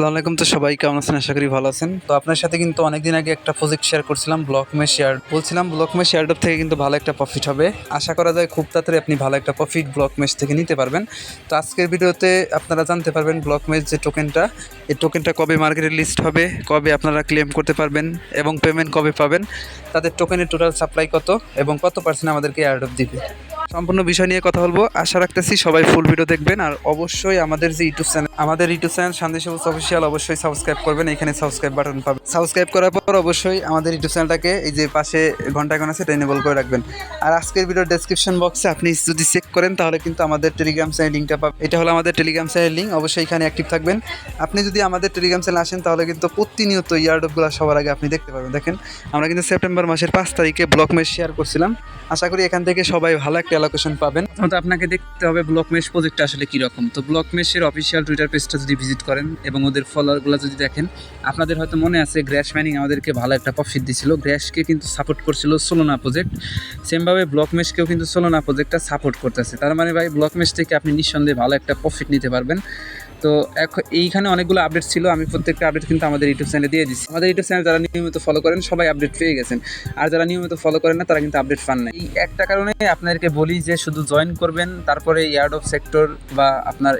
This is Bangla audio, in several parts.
আসসালামু আলাইকুম। তো সবাই কেমন আছেন? আশা করি ভালো আছেন। তো আপনার সাথে কিন্তু অনেকদিন আগে একটা প্রজেক্ট শেয়ার করছিলাম ব্লক মে শেয়ার বলছিলাম ব্লক মে শেয়ার থেকে কিন্তু ভালো একটা প্রফিট হবে। আশা করা যায় খুব তাড়াতাড়ি আপনি ভালো একটা প্রফিট ব্লক মেশ থেকে নিতে পারবেন। তো আজকের ভিডিওতে আপনারা জানতে পারবেন ব্লক মেশ যে টোকেনটা এই টোকেনটা কবে মার্কেটে লিস্ট হবে, কবে আপনারা ক্লেম করতে পারবেন এবং পেমেন্ট কবে পাবেন, তাদের টোকেনের টোটাল সাপ্লাই কত এবং কত পার্সেন্ট আমাদেরকে অফ দিবে। সম্পূর্ণ বিষয় নিয়ে কথা বলব। আশা রাখতেছি সবাই ফুল ভিডিও দেখবেন। আর অবশ্যই আমাদের যে ইউটিউব চ্যানেল আমাদের YouTube channel Shanti Sabuj official অবশ্যই সাবস্ক্রাইব করবেন। এখানে সাবস্ক্রাইব বাটন পাবেন। সাবস্ক্রাইব করার পর অবশ্যই আমাদের ইউটিউব চ্যানেলটাকে এই যে পাশে ঘণ্টা এখন আছে এনেবল করে রাখবেন। আর আজকের ভিডিওর ডেসক্রিপশন বক্সে আপনি যদি চেক করেন, তাহলে কিন্তু আমাদের টেলিগ্রাম চ্যানেল লিঙ্কটা পাবেন। এটা হলো আমাদের টেলিগ্রাম চ্যানেল লিঙ্ক অবশ্যই এখানে অ্যাক্টিভ থাকবেন। আপনি যদি আমাদের টেলিগ্রাম চ্যানেল আসেন, তাহলে কিন্তু প্রতিনিয়ত ইয়ারডপগুলো সবার আগে আপনি দেখতে পাবেন দেখেন, আমরা কিন্তু সেপ্টেম্বর মাসের পাঁচ তারিখে ব্লক মেশ শেয়ার করছিলাম। আশা করি এখান থেকে সবাই ভালো একটা অ্যালোকেশন পাবেন। তো আপনাকে দেখতে হবে ব্লক মেশ প্রজেক্টটা আসলে কীরকম। তো ব্লক মেশের অফিসিয়াল টুইটার পেজটা যদি ভিজিট করেন এবং ওদের ফলোয়ারগুলো যদি দেখেন, আপনাদের হয়তো মনে আছে গ্র্যাশ ম্যানিং আমাদেরকে ভালো একটা প্রফিট দিছিল। গ্র্যাশকে কিন্তু সাপোর্ট করছিল সোলোনা প্রজেক্ট সেমভাবে ব্লকমেশকেও কিন্তু সোলোনা প্রজেক্টটা সাপোর্ট করতেছে। তার মানে ভাই ব্লকমেশ থেকে আপনি নিঃসন্দেহে ভালো একটা প্রফিট নিতে পারবেন। তো এখন এইখানে অনেকগুলো আপডেট ছিল, আমি প্রত্যেকটা আপডেট কিন্তু আমাদের ইউটিউব চ্যানেলে দিয়ে দিচ্ছি আমাদের ইউটিউব চ্যানেল যারা নিয়মিত ফলো করেন, সবাই আপডেট পেয়ে গেছেন। আর যারা নিয়মিত ফলো করেন না, তারা কিন্তু আপডেট পান না এই একটা কারণে আপনাদেরকে বলি যে, শুধু জয়েন করবেন, তারপরে ইয়ার্ড অফ সেক্টর বা আপনার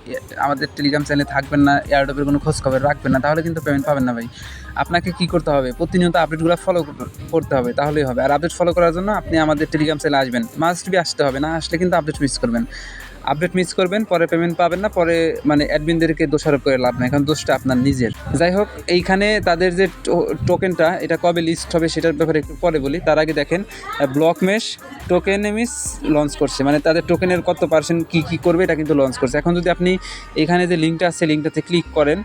আমাদের টেলিগ্রাম চ্যানেলে থাকবেন না ইয়ার্ড অফের কোনো খোঁজ খবর রাখবেন না, তাহলে কিন্তু পেমেন্ট পাবেন না ভাই। আপনাকে কি করতে হবে? প্রতিনিয়ত আপডেটগুলো ফলো করতে হবে, তাহলেই হবে। আর আপডেট ফলো করার জন্য আপনি আমাদের টেলিগ্রাম চ্যানেলে আসবেন। মাস্ট বি আসতে হবে, না আসলে কিন্তু আপডেট মিস করবেন। আপডেট মিস করবেন, পরে পেমেন্ট পাবেন না, পরে মানে অ্যাডমিনদেরকে দোষারোপ করে লাভ নেই এখন দোষটা আপনার নিজের। যাই হোক, এইখানে তাদের যে টোকেনটা এটা কবে লিস্ট হবে সেটার ব্যাপারে একটু পরে বলি। তার আগে দেখেন ব্লক মেশ টোকেনেমিস লঞ্চ করছে। মানে তাদের টোকেনের কত পার্সেন্ট কী কী করবে এটা কিন্তু লঞ্চ করছে। এখন যদি আপনি এখানে যে লিঙ্কটা আছে লিঙ্কটাতে ক্লিক করেন,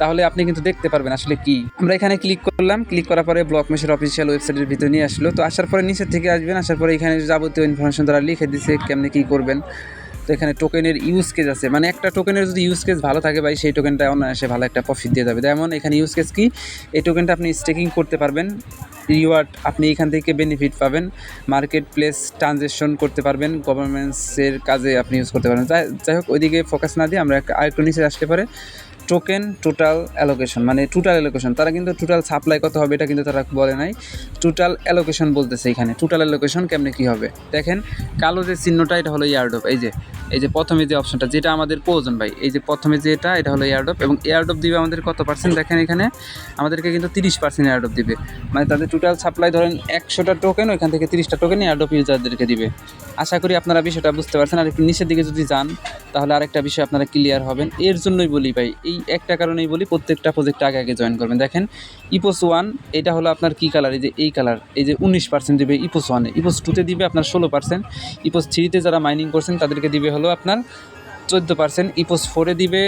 তাহলে আপনি কিন্তু দেখতে পারবেন আসলে কি। আমরা এখানে ক্লিক করলাম ক্লিক করার পরে ব্লক মেশের অফিসিয়াল ওয়েবসাইটের ভিতরে নিয়ে আসলো। তো আসার পরে নিচের থেকে আসবেন, আসার পরে এখানে যাবতীয় ইনফরমেশন তারা লিখে দিছে, কেমনে কী করবেন। তো এখানে টোকেনের ইউজ কেস আছে। মানে একটা টোকেনের যদি ইউজ কেস ভালো থাকে ভাই, সেই টোকেনটা অনায়াসে ভালো একটা প্রফিট দিয়ে যাবে। যেমন এখানে ইউজ কেস কি? এই টোকেনটা আপনি স্টেকিং করতে পারবেন। রিওয়ার্ড আপনি এখান থেকে বেনিফিট পাবেন। মার্কেট প্লেস ট্রানজেকশন করতে পারবেন। গভর্নমেন্টসের কাজে আপনি ইউজ করতে পারবেন। যাই হোক, ওইদিকে ফোকাস না দিয়ে আমরা একটা- আরেকটু নিচে আসতে পারে। টোকেন টোটাল অ্যালোকেশন মানে টোটাল অ্যালোকেশন তারা কিন্তু টোটাল সাপ্লাই কত হবে এটা কিন্তু তারা বলে নাই। টোটাল অ্যালোকেশন বলতেছে এখানে টোটাল অ্যালোকেশন কেমনে কী হবে? দেখেন, কালো যে চিহ্নটা, এটা হলো ইয়ার্ড এই যে এই যে প্রথমে যে অপশনটা যেটা আমাদের প্রয়োজন ভাই, এই যে প্রথমে যে এটা এটা হলো এয়ারডপ এবং এয়ারডপ দিবে আমাদের কত পার্সেন্ট দেখেন এখানে, আমাদেরকে কিন্তু তিরিশ পার্সেন্ট এয়ারডপ দিবে। মানে তাদের টোটাল সাপ্লাই ধরেন একশোটা টোকেন ওইখান থেকে তিরিশটা টোকেন এয়ারডপ ইউজারদেরকে দিবে। আশা করি আপনারা বিষয়টা বুঝতে পারছেন। আর একটু নিচের দিকে যদি যান তাহলে আরেকটা বিষয় আপনারা ক্লিয়ার হবেন। এর জন্যই বলি ভাই, এই একটা কারণেই বলি, প্রত্যেকটা প্রজেক্ট আগে আগে জয়েন করবেন। দেখেন ইপোস ওয়ান এটা হলো আপনার কী কালার এই যে এই কালার এই যে উনিশ পার্সেন্ট দিবে ইপোস ওয়ানে ইপোস টুতে দিবে আপনার ষোলো পার্সেন্ট ইপোস থ্রিতে যারা মাইনিং করছেন, তাদেরকে দিবে হলো আপনার চোদ্দ পার্সেন্ট ইপোস ফোরে দিবে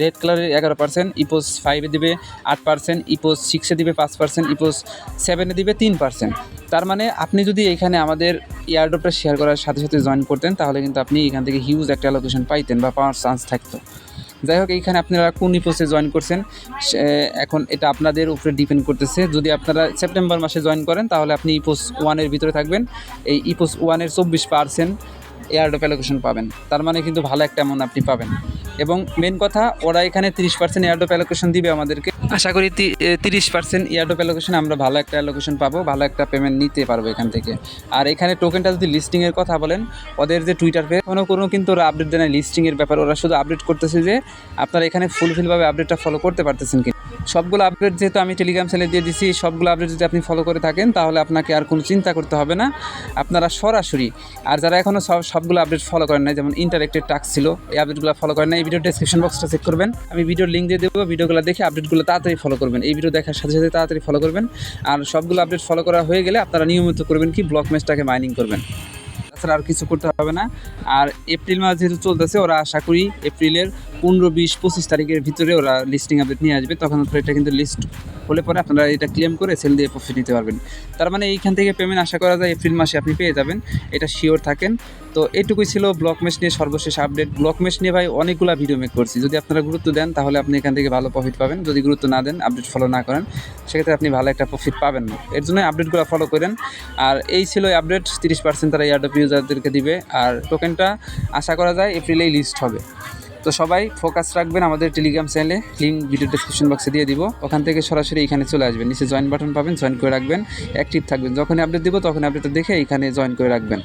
রেড কালারের এগারো পার্সেন্ট ইপোস ফাইভে দিবে আট পার্সেন্ট ইপোস সিক্সে দিবে পাঁচ পার্সেন্ট ইপোস সেভেনে দিবে তিন পার্সেন্ট তার মানে আপনি যদি এখানে আমাদের এয়ারড্রপটা শেয়ার করার সাথে সাথে জয়েন করতেন, তাহলে কিন্তু আপনি এখান থেকে হিউজ একটা অ্যালোকেশন পাইতেন বা পাওয়ার চান্স থাকতো। যাই হোক, এইখানে আপনারা কোন ইপোসে জয়েন করছেন এখন এটা আপনাদের উপরে ডিপেন্ড করতেছে। যদি আপনারা সেপ্টেম্বর মাসে জয়েন করেন, তাহলে আপনি ইপোস ওয়ানের ভিতরে থাকবেন। এই ইপোস ওয়ানের চব্বিশ পার্সেন্ট এয়ারডপ অ্যালোকেশন পাবেন। তার মানে কিন্তু ভালো একটা অ্যামাউন্ট আপনি পাবেন। এবং মেন কথা, ওরা এখানে তিরিশ পার্সেন্ট এয়ারডপ অ্যালোকেশন দিবে আমাদেরকে। আশা করি তিরিশ পার্সেন্ট এয়ারডপ অ্যালোকেশন আমরা ভালো একটা অ্যালোকেশন পাবো, ভালো একটা পেমেন্ট নিতে পারব এখান থেকে। আর এখানে টোকেনটা যদি লিস্টিংয়ের কথা বলেন, ওদের যে টুইটার পে কোনো কোনো কিন্তু ওরা আপডেট দেয় না লিস্টিংয়ের ব্যাপার, ওরা শুধু আপডেট করতেছে যে আপনারা এখানে ফুলফিলভাবে আপডেটটা ফলো করতে পারতেছেন কি সবগুলো আপডেট যেহেতু আমি টেলিগ্রাম চ্যানেলে দিয়ে দিছি, সবগুলো আপডেট যদি আপনি ফলো করে থাকেন, তাহলে আপনাকে আর কোনো চিন্তা করতে হবে না। আপনারা সরাসরি, আর যারা এখনও সব, সবগুলো আপডেট ফলো করেন না যেমন ইন্টারেক্টেড টাস্ক ছিল, এই আপডেটগুলো ফলো করেন না এই ভিডিও ডেসক্রিপশন বক্সটা চেক করবেন। আমি ভিডিওর লিঙ্ক দিয়ে দেবো ভিডিওগুলো দেখে আপডেটগুলো তাড়াতাড়ি ফলো করবেন। এই ভিডিও দেখার সাথে সাথে তাড়াতাড়ি ফলো করবেন। আর সবগুলো আপডেট ফলো করা হয়ে গেলে আপনারা নিয়মিত করবেন কি ব্লক ম্যাচটাকে মাইনিং করবেন। তাছাড়া আর কিছু করতে হবে না। আর এপ্রিল মাস যেহেতু চলতেছে, ওরা আশা করি এপ্রিলের পনেরো বিশ পঁচিশ তারিখের ভিতরে ওরা লিস্টিং আপডেট নিয়ে আসবে, তখন এটা কিন্তু লিস্ট হলে পরে আপনারা এটা ক্লেম করে সেল দিয়ে প্রফিট নিতে পারবেন। তার মানে এইখান থেকে পেমেন্ট আশা করা যায় এপ্রিল মাসে আপনি পেয়ে যাবেন, এটা শিওর থাকেন। তো এটুকুই ছিল ব্লক মেশ নিয়ে সর্বশেষ আপডেট ব্লক মেশ নিয়ে ভাই অনেকগুলো ভিডিও মেক করছি। যদি আপনারা গুরুত্ব দেন, তাহলে আপনি এখান থেকে ভালো প্রফিট পাবেন। যদি গুরুত্ব না দেন আপডেট ফলো না করেন, সেক্ষেত্রে আপনি ভালো একটা প্রফিট পাবেন না। এর জন্য আপডেটগুলো ফলো করেন। আর এই ছিল আপডেট তিরিশ পার্সেন্ট তারা ইয়ারডপ ইউজারদেরকে দিবে। আর টোকেনটা আশা করা যায় এপ্রিলেই লিস্ট হবে। তো সবাই ফোকাস রাখবেন আমাদের টেলিগ্রাম চ্যানেলে লিঙ্ক ভিডিও ডিসক্রিপশন বক্সে দিয়ে দিব। ওখান থেকে সরাসরি এখানে চলে আসবেন। নিচে জয়েন বাটন পাবেন জয়েন করে রাখবেন। অ্যাক্টিভ থাকবেন। যখন আপডেট দিব তখন আপডেটটা দেখে এখানে জয়েন করে রাখবেন।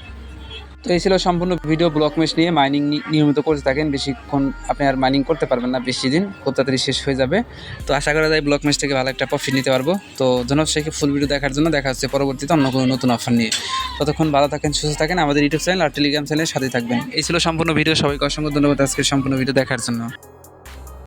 তো এই ছিল সম্পূর্ণ ভিডিও ব্লক মেশ নিয়ে মাইনিং নিয়মিত করতে থাকেন। বেশিক্ষণ আপনি আর মাইনিং করতে পারবেন না বেশি দিন, খুব তাড়াতাড়ি শেষ হয়ে যাবে। তো আশা করা যায় ব্লক মেশ থেকে ভালো একটা প্রফিট নিতে পারব। তো ধন্যবাদ সেই ফুল ভিডিও দেখার জন্য। দেখা হচ্ছে পরবর্তীতে অন্য কোনো নতুন অফার নিয়ে। ততক্ষণ ভালো থাকেন, সুস্থ থাকেন। আমাদের ইউটিউব চ্যানেল আর টেলিগ্রাম চ্যানেলের সাথে থাকবেন। এই ছিল সম্পূর্ণ ভিডিও সবাইকে অসংখ্য ধন্যবাদ আজকে সম্পূর্ণ ভিডিও দেখার জন্য।